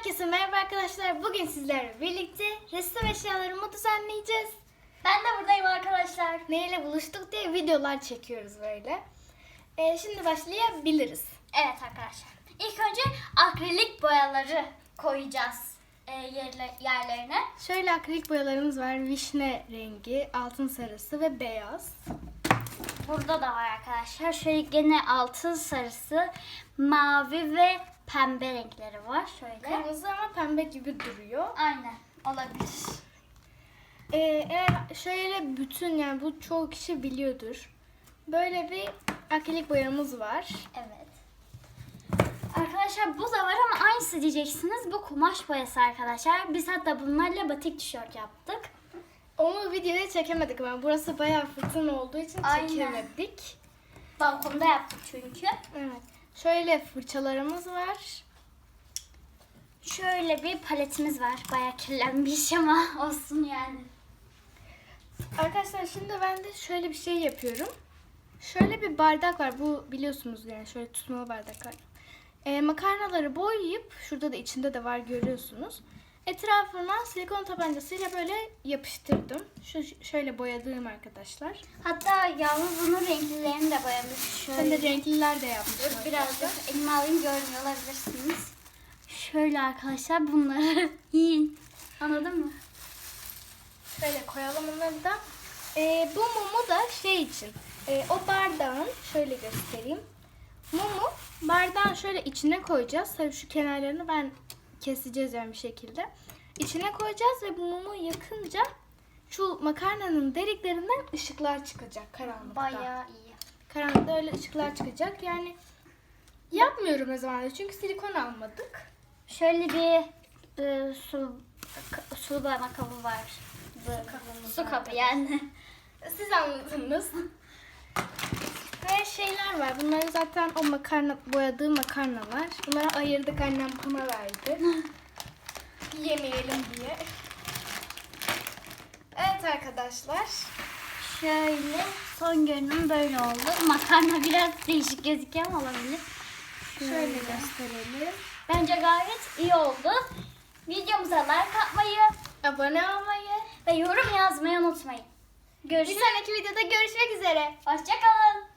Herkese merhaba arkadaşlar. Bugün sizlerle birlikte resim eşyalarımı düzenleyeceğiz. Ben de buradayım arkadaşlar. Neyle buluştuk diye videolar çekiyoruz böyle. Ee, şimdi başlayabiliriz. Evet arkadaşlar. İlk önce akrilik boyaları koyacağız e, yerle, yerlerine. Şöyle akrilik boyalarımız var. Vişne rengi, altın sarısı ve beyaz. Burada da var arkadaşlar. Şöyle gene altın sarısı, mavi ve pembe renkleri var. Şöyle. Kırmızı ama pembe gibi duruyor. Aynen olabilir. Ee, eğer şöyle bütün yani bu çoğu kişi biliyordur. Böyle bir akrilik boyamız var. Evet. Arkadaşlar bu da var ama aynısı diyeceksiniz. Bu kumaş boyası arkadaşlar. Biz hatta bunlarla batik tişört yaptık. Onu videoya çekemedik ama burası bayağı fırtına olduğu için Aynen. çekemedik. Balkonda yaptık çünkü. Evet. Şöyle fırçalarımız var. Şöyle bir paletimiz var. Bayağı kirlenmiş ama olsun yani. Arkadaşlar şimdi ben de şöyle bir şey yapıyorum. Şöyle bir bardak var. Bu biliyorsunuz yani şöyle tutmalı bardaklar. Ee, makarnaları boyayıp şurada da içinde de var görüyorsunuz. Etrafına silikon tabancasıyla böyle yapıştırdım. Şu şöyle boyadığım arkadaşlar. Hatta yalnız bunun renklilerini de boyamış. Sen Şöyle de renkliler de yaptım. birazcık elime alayım görmüyor olabilirsiniz. Şöyle arkadaşlar bunları yiyin. Anladın mı? Şöyle koyalım onları da. Ee, bu mumu da şey için. Ee, o bardağın şöyle göstereyim. Mumu bardağın şöyle içine koyacağız. Tabii şu kenarlarını ben keseceğiz yani bir şekilde. İçine koyacağız ve bu mumu yakınca şu makarnanın deliklerinden ışıklar çıkacak karanlıkta. Bayağı iyi. Karanlıkta öyle ışıklar çıkacak. Yani yapmıyorum o zaman çünkü silikon almadık. Şöyle bir e, su su boyama kabı var. Bu, kabımız su kabı yani. Siz anladınız. Şeyler var. Bunları zaten o makarna boyadığı makarnalar. Bunları ayırdık annem bana verdi. Yemeyelim diye. Evet arkadaşlar. Şöyle son görünüm böyle oldu. Makarna biraz değişik gözüküyor ama olabilir. Şöyle gösterelim. Bence gayet iyi oldu. Videomuza like atmayı Abone olmayı. ve yorum yazmayı unutmayın. Bir Görüşürüz. sonraki videoda görüşmek üzere. Hoşçakalın.